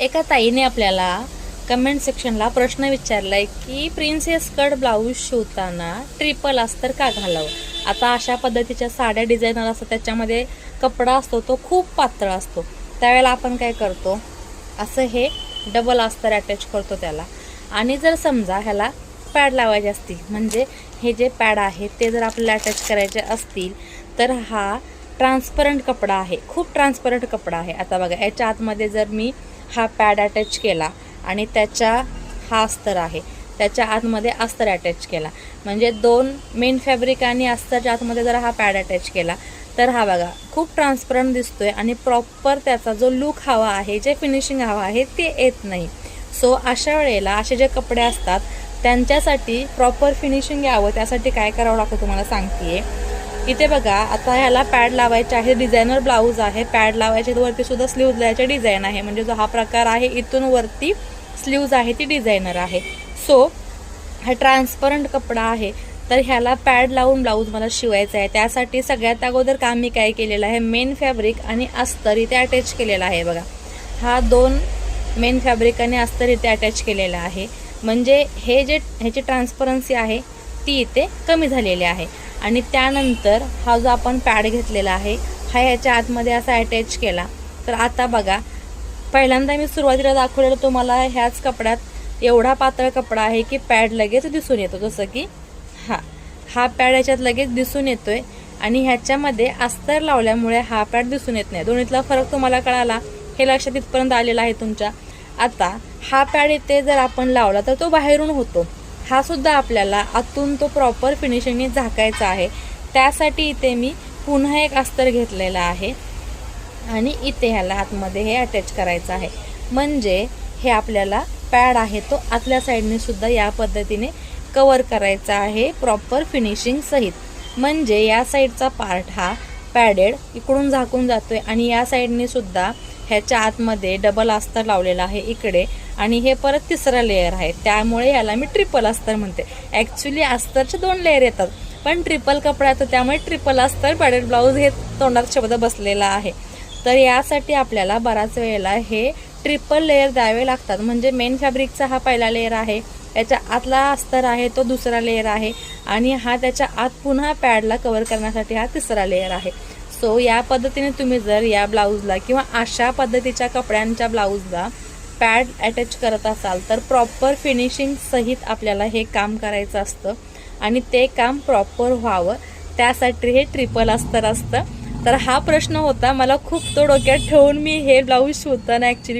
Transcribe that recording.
एका ताईने आपल्याला कमेंट सेक्शनला प्रश्न विचारलाय की प्रिन्सेस कट ब्लाऊज शिवताना ट्रिपल अस्तर का घालावं? आता अशा पद्धतीच्या साड्या डिझायनर असतात त्याच्यामध्ये कपडा असतो तो खूप पातळ असतो. त्यावेळेला आपण काय करतो? असं हे डबल अस्तर अटॅच करतो त्याला. आणि जर समजा ह्याला पॅड लावायचे असतील म्हणजे हे जे पॅड आहे ते जर आपल्याला अटॅच करायचे असतील तर हा ट्रान्सपरंट कपडा आहे. खूप ट्रान्सपरंट कपडा आहे. आता बघा याच्या आतमध्ये जर मी हा पॅड अटॅच केला आणि त्याच्या हा अस्तर आहे. त्याच्या आतमध्ये अस्तर अटॅच केला. म्हणजे दोन मेन फॅब्रिक आणि अस्तरच्या आतमध्ये जर हा पॅड अटॅच केला तर हा बघा खूप ट्रान्सपरंट दिसतोय आणि प्रॉपर त्याचा जो लुक हवा आहे जे फिनिशिंग हवा आहे ते येत नाही. सो अशा वेळेला असे जे कपडे असतात त्यांच्यासाठी प्रॉपर फिनिशिंग यावं त्यासाठी काय करावं लागतं तुम्हाला सांगते इथे बघा आता ह्याला पॅड लावायचे आहे डिझायनर ब्लाऊज आहे पॅड लावायचे वरती सुद्धा स्लीव्ह लावायचे डिझाईन आहे. म्हणजे जो हा प्रकार आहे इथून वरती स्लीव्ज आहे ती डिझायनर आहे. सो हा ट्रान्सपरंट कपडा आहे. तर ह्याला पॅड लावून ब्लाऊज मला शिवायचा आहे. त्यासाठी सगळ्यात अगोदर काम मी काय केलेलं आहे मेन फॅब्रिक आणि अस्तर इथे अटॅच केलेला आहे बघा. हा दोन मेन फॅब्रिक आणि अस्तर इथे अटॅच केलेला आहे. म्हणजे हे जे ह्याची ट्रान्सपरन्सी आहे ती इथे कमी झालेली आहे. आणि त्यानंतर हा जो आपण पॅड घेतलेला आहे हा ह्याच्या आतमध्ये असा अटॅच केला. तर आता बघा पहिल्यांदा मी सुरुवातीला दाखवलेलं तुम्हाला ह्याच कपड्यात एवढा पातळ कपडा आहे की पॅड लगेच दिसून येतो. जसं की हा हा पॅड याच्यात लगेच दिसून येतोय आणि ह्याच्यामध्ये अस्तर लावल्यामुळे हा पॅड दिसून येत नाही. दोन्हीतला फरक तुम्हाला कळाला? हे लक्षात इथपर्यंत आलेलं आहे तुमच्या. आता हा पॅड इथे जर आपण लावला तर तो बाहेरून होतो. हा सुद्धा आपल्याला आतून तो प्रॉपर फिनिशिंगने झाकायचा आहे. त्यासाठी इथे मी पुन्हा एक अस्तर घेतलेला आहे. आणि इथे ह्याला आतमध्ये हे अटॅच करायचं आहे. म्हणजे हे आपल्याला पॅड आहे तो आतल्या साईडने सुद्धा या पद्धतीने कवर करायचा आहे प्रॉपर फिनिशिंग सहित. म्हणजे या साईडचा पार्ट हा पॅडेड इकडून झाकून जातोय आणि या साईडने सुद्धा ह्याच्या आतमध्ये डबल अस्तर लावलेला आहे इकडे. आणि हे परत तिसरा लेअर आहे. त्यामुळे ह्याला मी ट्रिपल अस्तर म्हणते. ॲक्च्युली अस्तरचे दोन लेअर येतात. पण ट्रिपल कपडा येतो त्यामुळे ट्रिपल अस्तर पॅडेड ब्लाऊज हे तोंडात शब्द बसलेला आहे. तर यासाठी आपल्याला बराच वेळेला हे ट्रिपल लेअर द्यावे लागतात. म्हणजे मेन फॅब्रिकचा हा पहिला लेअर आहे. याच्या आतला अस्तर आहे तो दुसरा लेअर आहे. आणि हा त्याच्या आत पुन्हा पॅडला कवर करण्यासाठी हा तिसरा लेअर आहे. सो या पद्धतीने तुम्ही जर या ब्लाऊजला किंवा अशा पद्धतीच्या कपड्यांच्या ब्लाऊजला पॅड अटॅच करत असाल तर प्रॉपर फिनिशिंग सहित आपल्याला हे काम करायचं असतं. आणि ते काम प्रॉपर व्हावं त्यासाठी हे ट्रिपल अस्तर असतं. तर हा प्रश्न होता. मला खूप तो डोक्यात ठेवून मी हे ब्लाऊज शिवताना ॲक्च्युली